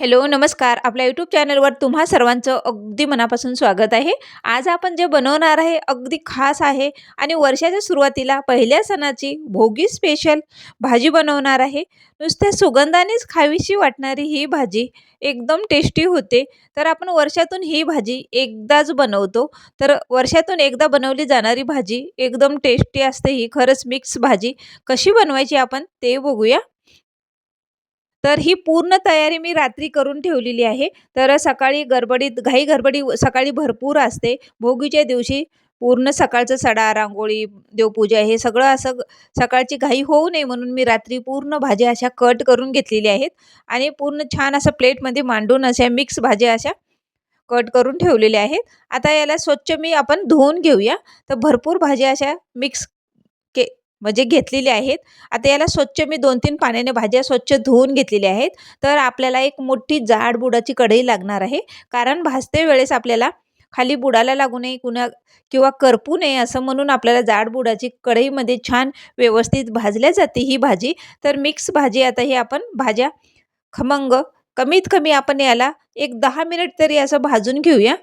Hello नमस्कार. आपल्या YouTube चॅनलवर तुम्हा सर्वांचं अगदी मनापासून स्वागत आहे. आज आपण जे बनवणार आहे अगदी खास आहे आणि वर्षाच्या सुरुवातीला पहिल्या सणाची भोगी स्पेशल भाजी बनवणार आहे. नुसत्या सुगंधानेच खावीशी वाटणारी ही भाजी एकदम टेस्टी होते. तर आपण वर्षातून ही भाजी एकदाच बनवतो. तर वर्षातून एकदा बनवली जाणारी भाजी एकदम टेस्टी असते. ही खरंच मिक्स भाजी. कशी बनवायची आपण ते बघूया. तर ही पूर्ण तयारी मी रात्री करून ठेवलेली आहे. तर सकाळी गडबडीत घाई गडबडी सकाळी भरपूर असते. भोगीच्या दिवशी पूर्ण सकाळचं सडा रांगोळी देवपूजा हे सगळं असं सकाळची घाई होऊ नये म्हणून मी रात्री पूर्ण भाज्या अशा कट करून घेतलेल्या आहेत. आणि पूर्ण छान असं प्लेटमध्ये मांडून अशा मिक्स भाज्या अशा कट करून ठेवलेल्या आहेत. आता याला स्वच्छ मी आपण धुवून घेऊया. तर भरपूर भाज्या अशा मिक्स म्हणजे घेतलेले आहेत. आता याला स्वच्छ मी दोन तीन पाण्याने भाज्या स्वच्छ धुवून घेतलेल्या आहेत. तर आपल्याला एक मोठी जाड बुडाची कढई लागणार आहे. कारण भाजते वेळेस आपल्याला खाली बुडाला लागू नये कुणा किंवा करपू नये असं म्हणून आपल्याला जाड बुडाची कढईमध्ये छान व्यवस्थित भाजल्या जाते ही भाजी. तर मिक्स भाजी आता ही आपण भाज्या खमंग कमीत कमी आपण याला एक दहा मिनिट तरी असं भाजून घेऊया.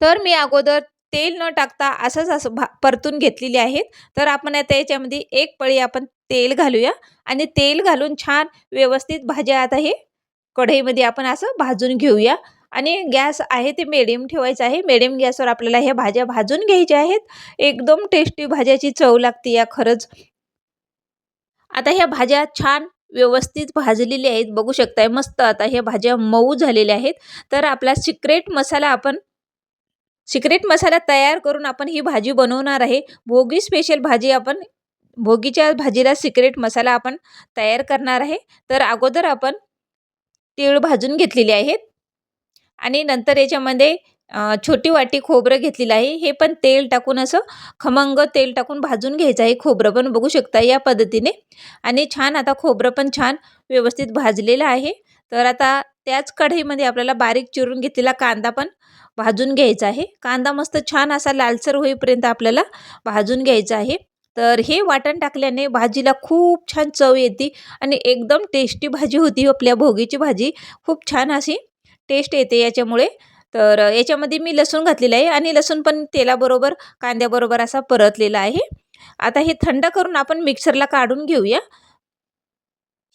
तर मी अगोदर तेल न टाकता असंच असं भा परतून घेतलेली आहेत. तर आपण आता याच्यामध्ये एक पळी आपण तेल घालूया. आणि तेल घालून छान व्यवस्थित भाज्या आता हे कढईमध्ये आपण असं भाजून घेऊया. आणि गॅस आहे ते मिडियम ठेवायचं आहे. मिडियम गॅसवर आपल्याला ह्या भाज्या भाजून घ्यायच्या आहेत. एकदम टेस्टी भाज्याची चव लागते या खरंच. आता ह्या भाज्या छान व्यवस्थित भाजलेल्या आहेत. बघू शकताय मस्त आता ह्या भाज्या मऊ झालेल्या आहेत. तर आपला सिक्रेट मसाला आपण सिक्रेट मसाला तयार करून आपण ही भाजी बनवणार आहे. भोगी स्पेशल भाजी आपण भोगीच्या भाजीला सिक्रेट मसाला आपण तयार करणार आहे. तर अगोदर आपण तीळ भाजून घेतलेले आहेत. आणि नंतर याच्यामध्ये छोटी वाटी खोबरं घेतलेलं आहे. हे पण तेल टाकून असं खमंग तेल टाकून भाजून घ्यायचं आहे. खोबरं पण बघू शकता या पद्धतीने. आणि छान आता खोबरं पण छान व्यवस्थित भाजलेलं आहे. तर आता त्याच कढईमध्ये आपल्याला बारीक चिरून घेतलेला कांदा पण भाजून घ्यायचा आहे. कांदा मस्त छान असा लालसर होईपर्यंत आपल्याला भाजून घ्यायचा आहे. तर हे वाटण टाकल्याने भाजीला खूप छान चव येते आणि एकदम टेस्टी भाजी होती हो आपल्या भोगीची भाजी. खूप छान अशी टेस्ट येते याच्यामुळे. तर याच्यामध्ये मी लसूण घातलेलं आहे आणि लसूण पण तेलाबरोबर कांद्याबरोबर असा परतलेला आहे. आता हे थंड करून आपण मिक्सरला काढून घेऊया.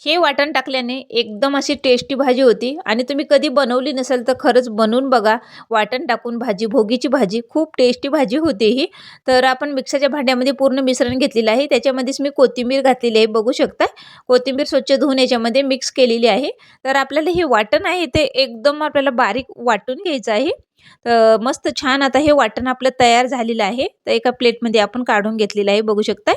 हे वाटण टाकल्याने एकदम अशी टेस्टी भाजी होती. आणि तुम्ही कधी बनवली नसेल तर खरंच बनवून बघा. वाटण टाकून भाजी भोगीची भाजी खूप टेस्टी भाजी होती ही. तर आपण मिक्सरच्या भांड्यामध्ये पूर्ण मिश्रण घेतलेलं आहे. त्याच्यामध्येच मी कोथिंबीर घातलेली आहे बघू शकता कोथिंबीर स्वच्छ धुवून याच्यामध्ये मिक्स केलेली आहे. तर आपल्याला हे वाटण आहे ते एकदम आपल्याला बारीक वाटून घ्यायचं आहे. तर मस्त छान आता हे वाटण आपलं तयार झालेलं आहे. तर एका प्लेटमध्ये आपण काढून घेतलेलं आहे बघू शकताय.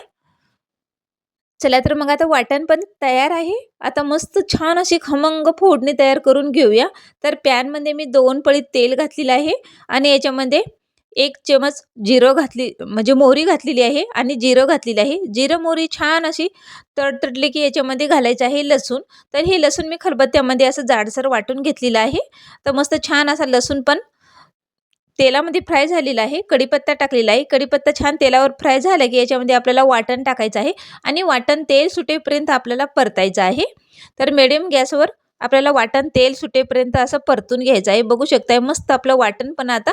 चला तर मग आता वाटण पण तयार आहे. आता मस्त छान अशी खमंग फोडणी तयार करून घेऊया. तर पॅनमध्ये मी दोन पळी तेल घातलेलं आहे आणि याच्यामध्ये एक चमच जिरं घातली म्हणजे मोहरी घातलेली आहे आणि जिरं घातलेली आहे. जिरं मोहरी छान अशी तडतडली की याच्यामध्ये घालायचं आहे लसूण. तर हे लसूण मी खलबत्त्यामध्ये असं जाडसर वाटून घेतलेलं आहे. तर मस्त छान असा लसूण पण तेलामध्ये फ्राय झालेला आहे कढीपत्ता टाकलेला आहे. कढीपत्ता छान तेलावर फ्राय झाला की याच्यामध्ये आपल्याला वाटण टाकायचं आहे आणि वाटण तेल सुटेपर्यंत आपल्याला परतायचं आहे. तर मिडियम गॅसवर आपल्याला वाटण तेल सुटेपर्यंत असं परतून घ्यायचं आहे. बघू शकताय मस्त आपलं वाटण पण आता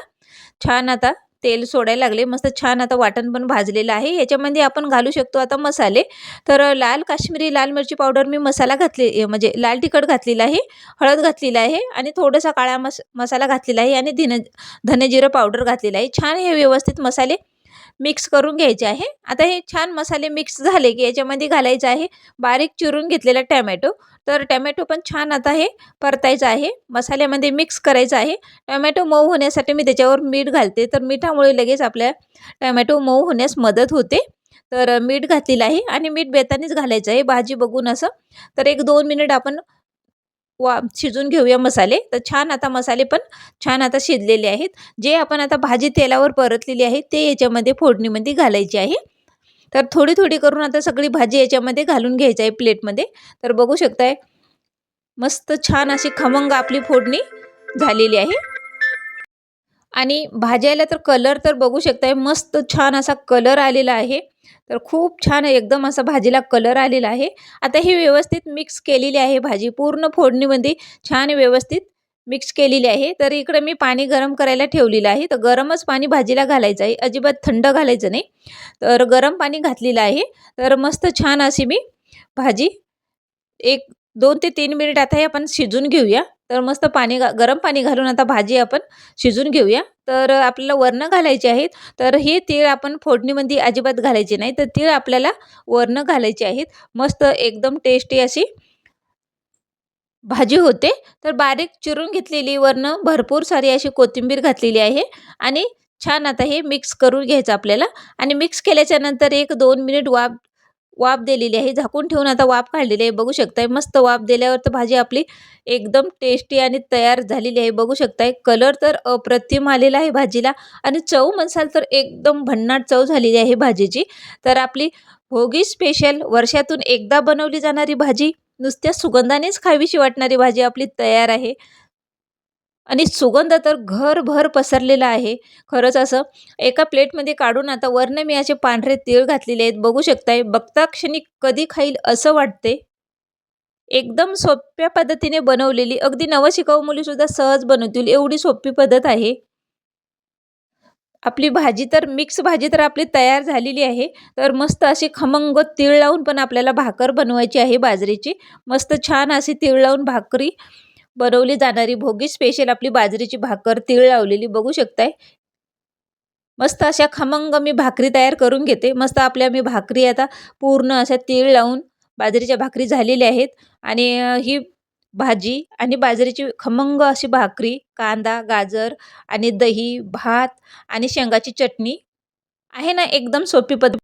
छान आता तेल सोडायला लागले. मस्त छान आता वाटण पण भाजलेलं आहे. याच्यामध्ये आपण घालू शकतो आता मसाले. तर लाल काश्मीरी लाल मिरची पावडर मी मसाला घातले म्हणजे लाल तिखट घातलेला आहे हळद घातलेला आहे आणि थोडासा काळा मस मसाला घातलेला आहे आणि धने धने पावडर घातलेला आहे. छान हे व्यवस्थित मसाले मिक्स करून घ्यायचे आहे. आता हे छान मसाले मिक्स झाले की याच्यामध्ये घालायचं आहे. बारीक चिरून घेतलेला टॅमॅटो. तर टॅमॅटो पण छान आता हे परतायचं आहे. मसाल्यामध्ये मिक्स करायचं आहे. टॅमॅटो मऊ होण्यासाठी मी त्याच्यावर मीठ घालते. तर मिठामुळे लगेच आपल्या टॅमॅटो मऊ होण्यास मदत होते. तर मीठ घातलेलं आहे आणि मीठ बेतानीच घालायचं आहे. भाजी बघून असं. तर एक दोन मिनिट आपण वा शिजून घेऊया मसाले. तर छान आता मसाले पण छान आता शिजलेले आहेत. जे आपण आता भाजी तेलावर परतलेली आहे ते याच्यामध्ये फोडणीमध्ये घालायची आहे. तर थोडी थोडी करून आता सगळी भाजी याच्यामध्ये घालून घ्यायची आहे प्लेटमध्ये. तर बघू शकताय मस्त छान अशी खमंग आपली फोडणी झालेली आहे. आणि भाज्याला तर कलर तर बघू शकताय मस्त छान असा कलर आलेला आहे. तर खूप छान एकदम असा भाजीला कलर आलेला आहे. आता ही व्यवस्थित मिक्स केलेली आहे भाजी. पूर्ण फोडणीमध्ये छान व्यवस्थित मिक्स केलेली आहे. तर इकडे मी पाणी गरम करायला ठेवलेलं आहे. तर गरमच पाणी भाजीला घालायचं आहे. अजिबात थंड घालायचं नाही. तर गरम पाणी घातलेलं आहे. तर मस्त छान अशी मी भाजी एक दोन ते तीन मिनिट आता हे आपण शिजून घेऊया. तर मस्त पाणी गरम पाणी घालून आता भाजी आपण शिजून घेऊया. तर आपल्याला वरणं घालायचे आहेत. तर हे तीळ आपण फोडणीमध्ये अजिबात घालायचे नाही. तर तीळ आपल्याला वरणं घालायचे आहेत. मस्त एकदम टेस्टी अशी भाजी होते. तर बारीक चिरून घेतलेली वरणं भरपूर सारी अशी कोथिंबीर घातलेली आहे. आणि छान आता हे मिक्स करून घ्यायचं आपल्याला. आणि मिक्स केल्याच्यानंतर एक दोन मिनिट वाफ वाफ दिलेली आहे. झाकून ठेवून आता वाफ काढलेली आहे. बघू शकताय मस्त वाफ दिल्यावर तर भाजी आपली एकदम टेस्टी आणि तयार झालेली आहे. बघू शकताय कलर तर अप्रतिम आलेला आहे भाजीला. आणि चव म्हणसाल तर एकदम भन्नाट चव झालेली आहे भाजीची. तर आपली भोगी स्पेशल वर्षातून एकदा बनवली जाणारी भाजी नुसत्या सुगंधानेच खावीशी वाटणारी भाजी आपली तयार आहे. आणि सुगंध तर घरभर पसरलेला आहे. खरंच असं एका प्लेटमध्ये काढून आता वरनं मी असे पांढरे तीळ घातलेले आहेत. बघू शकताय बघता क्षणी कधी खाईल असं वाटते एकदम सोप्या पद्धतीने बनवलेली अगदी नवशिकाऊ मुलीसुद्धा सहज बनवतील एवढी सोपी पद्धत आहे. आपली भाजी तर मिक्स भाजी तर आपली तयार झालेली आहे. तर मस्त अशी खमंग तीळ लावून पण आपल्याला भाकर बनवायची आहे बाजरीची. मस्त छान अशी तीळ लावून भाकरी बनवली जाणारी भोगी स्पेशल आपली बाजरीची भाकर तीळ लावलेली बघू शकताय? मस्त अशा खमंग मी भाकरी तयार करून घेते. मस्त आपल्या मी भाकरी आता पूर्ण अशा तीळ लावून बाजरीच्या भाकरी झालेल्या आहेत. आणि ही भाजी आणि बाजरीची खमंग अशी भाकरी कांदा गाजर आणि दही भात आणि शेंगाची चटणी आहे ना एकदम सोपी पद्धत